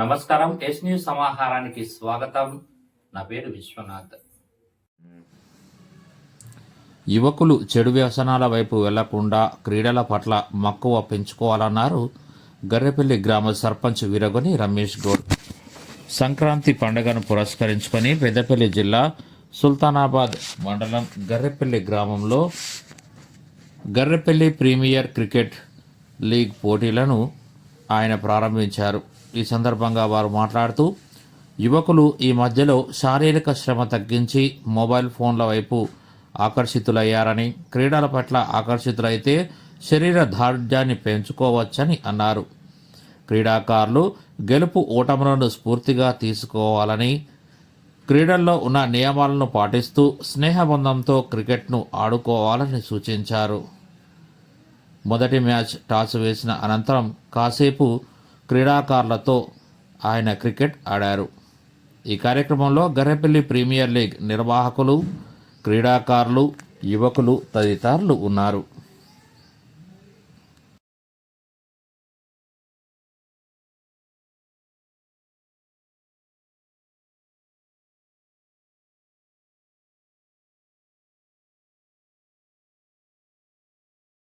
నమస్కారం yes news సమాహారానికి స్వాగతం. నా పేరు విశ్వనాథ్. యువకులు చెడు వ్యసనాల వైపు వెళ్ళకుండా క్రీడల పట్ల మక్కువ పెంచుకోవాలన్నారు గర్రెపల్లి గ్రామ సర్పంచ్ వీరగొని రమేష్ గౌడ్. సంక్రాంతి పండుగను పురస్కరించుకొని పెద్దపల్లి జిల్లా సుల్తానాబాద్ మండలం గర్రెపల్లి గ్రామంలో గర్రెపల్లి ప్రీమియర్ క్రికెట్ లీగ్ పోటీలను ఆయన ప్రారంభించారు. ఈ సందర్భంగా వారు మాట్లాడుతూ యువకులు ఈ మధ్యలో శారీరక శ్రమ తగ్గించి మొబైల్ ఫోన్ల వైపు ఆకర్షితులయ్యారని క్రీడల పట్ల ఆకర్షితులైతే శరీర దార్ఢ్యాన్ని పెంచుకోవచ్చని అన్నారు. క్రీడాకారులు గెలుపు ఓటములను స్ఫూర్తిగా తీసుకోవాలని క్రీడల్లో ఉన్న నియమాలను పాటిస్తూ స్నేహబంధంతో క్రికెట్ను ఆడుకోవాలని సూచించారు. మొదటి మ్యాచ్ టాస్ వేసిన అనంతరం కాసేపు క్రీడాకారులతో ఆయన క్రికెట్ ఆడారు. ఈ కార్యక్రమంలో గర్రెపల్లి ప్రీమియర్ లీగ్ నిర్వాహకులు క్రీడాకారులు యువకులు తదితరులు ఉన్నారు.